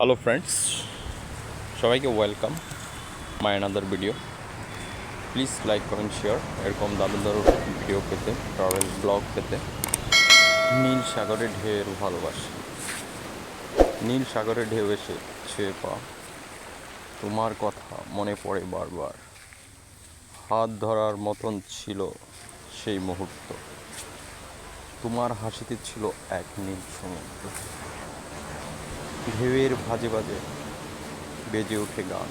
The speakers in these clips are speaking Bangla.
হ্যালো ফ্রেন্ডস সবাইকে welcome my another video please like comment share এরকম দারুণ দারুণ ভিডিও পেতে ট্রাভেল ব্লগ পেতে। নীল সাগরে ঢেউ ভালোবাসি। নীল সাগরে ঢেউ এসে ছুঁয়ে পা। তোমার কথা মনে পড়ে বারবার। হাত ধরার মতন ছিল সেই মুহূর্ত। তোমার হাসিতে ছিল এক নীল সমুদ্র। ঢেউয়ের ভাজে ভাজে বেজে ওঠে গান।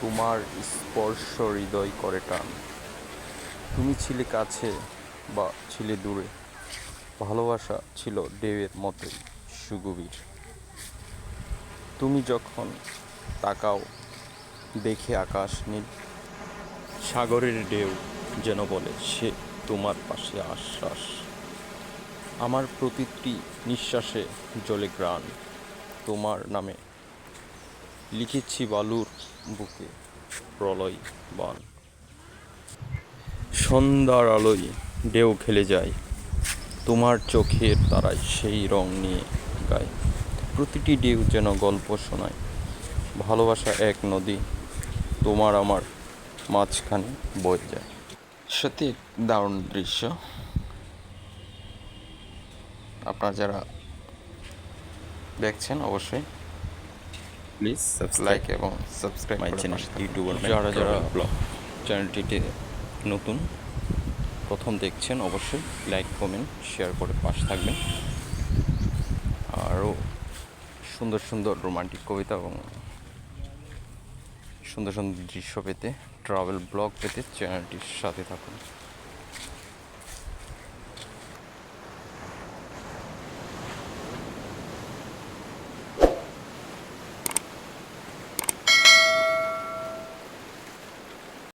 তোমার স্পর্শ হৃদয় করে টান। তুমি ছিলে কাছে বা ছিলে দূরে। ভালোবাসা ছিল ঢেউয়ের মতোই সুগভীর। তুমি যখন তাকাও, দেখে আকাশ নীল। সাগরের ঢেউ যেন বলে, সে তোমার পাশে আশ্বাস। আমার প্রতিটি নিঃশ্বাসে জলে গ্রাণ। তোমার নামে। লিখেছি বালুর বুকে প্রলয় বান সন্ধ্যার আলোয় ঢেউ খেলে যায়, তোমার চোখের তারায় সেই রং নিয়ে গায়। প্রতিটি ঢেউ যেন গল্প শোনায়, ভালোবাসা এক নদী, তোমার আমার মাঝখানে বয়ে যায়। সত্যি দারুণ দৃশ্য। আপনারা যারা দেখছেন অবশ্যই। প্লিজ লাইক এবং সাবস্ক্রাইব মাই চ্যানেল ইউটিউবার যারা যারা ব্লগ চ্যানেলটিতে নতুন প্রথম দেখছেন অবশ্যই লাইক কমেন্ট শেয়ার করে পাশে থাকবেন। আরও সুন্দর সুন্দর রোমান্টিক কবিতা এবং সুন্দর সুন্দর দৃশ্য পেতে ট্রাভেল ব্লগ পেতে চ্যানেলটির সাথে থাকুন।